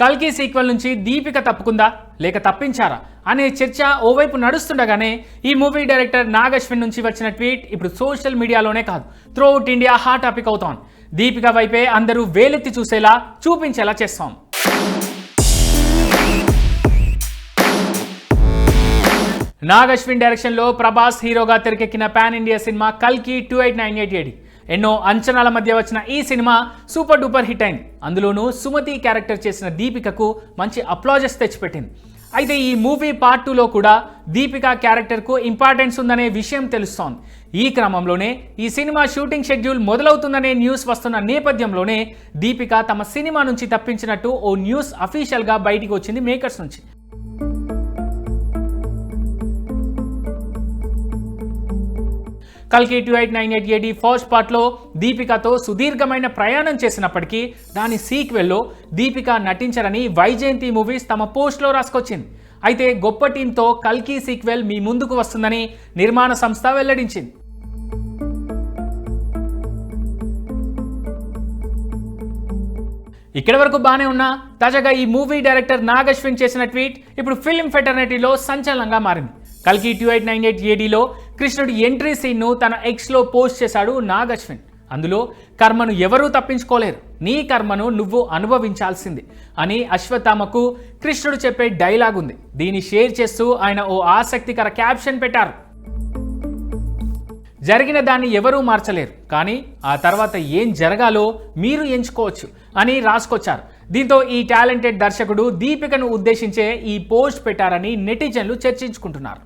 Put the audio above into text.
కల్కి సీక్వెల్ నుంచి దీపిక తప్పుకుందా? లేక తప్పించారా? అనే చర్చ ఓవైపు నడుస్తుండగానే ఈ మూవీ డైరెక్టర్ నాగశ్విన్ నుంచి వచ్చిన ట్వీట్ ఇప్పుడు సోషల్ మీడియాలోనే కాదు త్రూఅవుట్ ఇండియా హాట్ టాపిక్ అవుతాం దీపిక వైపే అందరూ వేలెత్తి చూసేలా చూపించేలా చేస్తాం నాగశ్విన్ డైరెక్షన్లో ప్రభాస్ హీరోగా తెరకెక్కిన పాన్ ఇండియా సినిమా కల్కి two eight nine eight eight. ఎన్నో అంచనాల మధ్య వచ్చిన ఈ సినిమా సూపర్ డూపర్ హిట్ అయింది. అందులోనూ సుమతి క్యారెక్టర్ చేసిన దీపికకు మంచి అప్లాజెస్ తెచ్చిపెట్టింది. అయితే ఈ మూవీ పార్ట్ టూలో కూడా దీపిక క్యారెక్టర్కు ఇంపార్టెన్స్ ఉందనే విషయం తెలుస్తోంది. ఈ క్రమంలోనే ఈ సినిమా షూటింగ్ షెడ్యూల్ మొదలవుతుందనే న్యూస్ వస్తున్న నేపథ్యంలోనే దీపిక తమ సినిమా నుంచి తప్పించినట్టు ఓ న్యూస్ అఫీషియల్గా బయటికి వచ్చింది మేకర్స్ నుంచి. కల్కి two eight nine eight AD first పార్ట్లో దీపికతో సుదీర్ఘమైన ప్రయాణం చేసినప్పటికీ దాని సీక్వెల్లో దీపిక నటించరని వైజయంతి మూవీస్ తమ పోస్ట్లో రాసుకొచ్చింది. అయితే గొప్ప టీంతో కల్కి సీక్వెల్ మీ ముందుకు వస్తుందని నిర్మాణ సంస్థ వెల్లడించింది. ఇక్కడి వరకు బాగానే ఉన్నా తాజాగా ఈ మూవీ డైరెక్టర్ నాగశ్విన్ చేసిన ట్వీట్ ఇప్పుడు ఫిల్మ్ ఫెటర్నిటీలో సంచలనంగా మారింది. కల్కి టూ ఎయిట్ నైన్ ఎయిట్ ఏడీలో కృష్ణుడు ఎంట్రీ సీన్ను తన ఎక్స్లో పోస్ట్ చేశాడు నాగశ్విన్. అందులో కర్మను ఎవరూ తప్పించుకోలేరు. నీ కర్మను నువ్వు అనుభవించాల్సింది అని అశ్వత్థామకు కృష్ణుడు చెప్పే డైలాగ్ ఉంది. దీన్ని షేర్ చేస్తూ ఆయన ఓ ఆసక్తికర క్యాప్షన్ పెట్టారు. జరిగిన దాన్ని ఎవరూ మార్చలేరు. కానీ ఆ తర్వాత ఏం జరగాలో మీరు ఎంచుకోవచ్చు అని రాసుకొచ్చారు. దీంతో ఈ టాలెంటెడ్ దర్శకుడు దీపికను ఉద్దేశించే ఈ పోస్ట్ పెట్టారని నెటిజన్లు చర్చించుకుంటున్నారు.